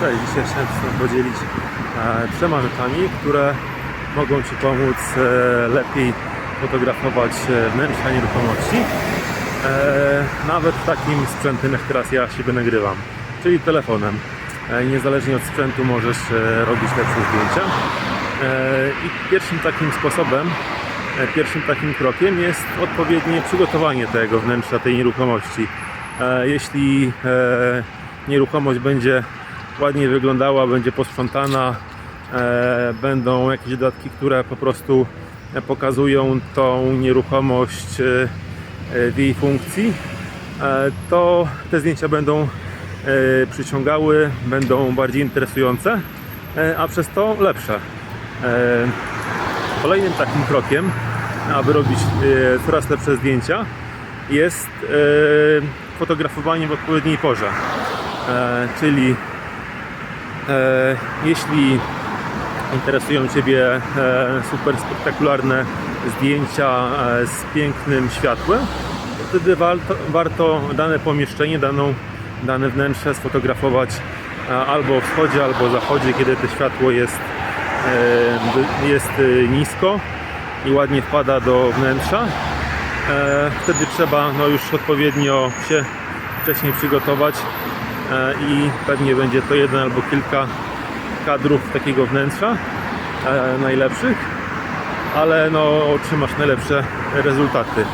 Cześć, dzisiaj chciałem się podzielić e, trzema rzeczami, które mogą Ci pomóc e, lepiej fotografować e, wnętrza nieruchomości. Nawet takim sprzętem, jak teraz ja siebie nagrywam, czyli telefonem. Niezależnie od sprzętu możesz robić lepsze zdjęcia. I pierwszym takim sposobem, pierwszym takim krokiem jest odpowiednie przygotowanie tego wnętrza, tej nieruchomości. Jeśli nieruchomość będzie ładnie wyglądała, będzie posprzątana, e, będą jakieś dodatki, które po prostu pokazują tą nieruchomość e, e, w jej funkcji, to te zdjęcia będą przyciągały, będą bardziej interesujące, a przez to lepsze. Kolejnym takim krokiem, aby robić coraz lepsze zdjęcia, jest fotografowanie w odpowiedniej porze. Czyli jeśli interesują Ciebie e, super spektakularne zdjęcia e, z pięknym światłem, wtedy warto, dane pomieszczenie, daną, dane wnętrze sfotografować e, albo wschodzie, albo zachodzie, kiedy to światło jest, e, jest e, nisko i ładnie wpada do wnętrza. E, Wtedy trzeba no, już odpowiednio się wcześniej przygotować e, i pewnie będzie to jeden albo kilka kadrów takiego wnętrza e, najlepszych, ale no, otrzymasz najlepsze rezultaty.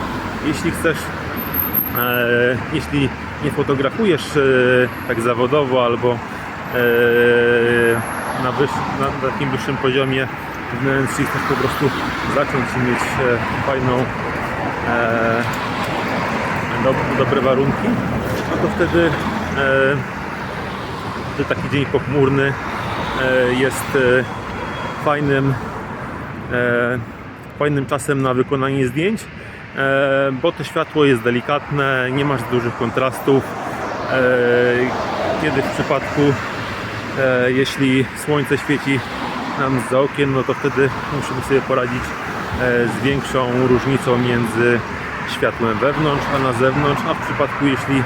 Jeśli chcesz, e, jeśli nie fotografujesz e, tak zawodowo albo e, na, wyż, na, takim wyższym poziomie wnętrz i chcesz po prostu zacząć i mieć e, fajną e, do, dobre warunki, no to wtedy, e, wtedy taki dzień pochmurny e, jest e, fajnym, e, fajnym czasem na wykonanie zdjęć, bo to światło jest delikatne, nie masz dużych kontrastów. Kiedy w przypadku, jeśli słońce świeci nam za okien, no to wtedy musimy sobie poradzić z większą różnicą między światłem wewnątrz, a na zewnątrz, a w przypadku jeśli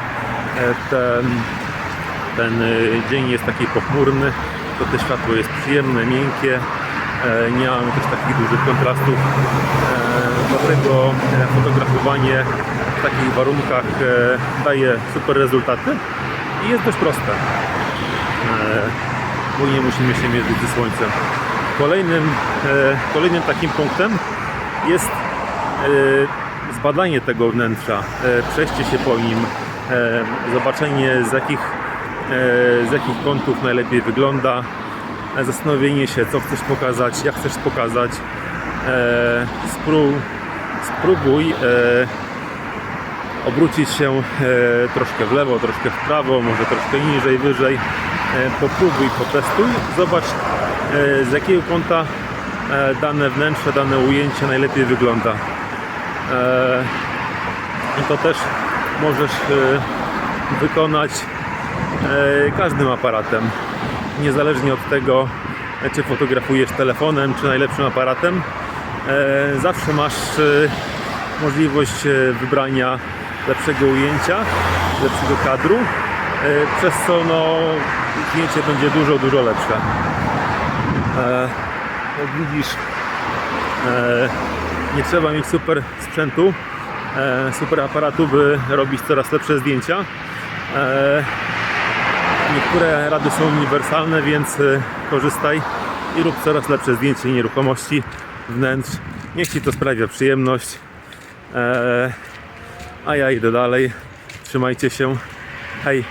ten, ten e, dzień jest taki pochmurny, to to światło jest przyjemne, miękkie, e, nie mamy też takich dużych kontrastów, e, dlatego e, fotografowanie w takich warunkach e, daje super rezultaty i jest dość proste. E, bo nie musimy się mierzyć ze słońcem. Kolejnym, e, kolejnym takim punktem jest e, zbadanie tego wnętrza, e, przejście się po nim, e, zobaczenie z jakich, e, z jakich kątów najlepiej wygląda, e, zastanowienie się co chcesz pokazać, jak chcesz pokazać. E, spró, spróbuj e, obrócić się e, troszkę w lewo, troszkę w prawo, może troszkę niżej, wyżej. E, popróbuj, potestuj, zobacz e, z jakiego kąta e, dane wnętrze, dane ujęcie najlepiej wygląda. E, I to też możesz e, wykonać e, każdym aparatem. Niezależnie od tego, e, czy fotografujesz telefonem, czy najlepszym aparatem, zawsze masz możliwość wybrania lepszego ujęcia, lepszego kadru, przez co no, zdjęcie będzie dużo, dużo lepsze. Jak widzisz, nie trzeba mieć super sprzętu, super aparatu, by robić coraz lepsze zdjęcia. E, Niektóre rady są uniwersalne, więc e, korzystaj i rób coraz lepsze zdjęcie nieruchomości, wnętrz. Niech Ci to sprawia przyjemność. E, a ja idę dalej. Trzymajcie się. Hej.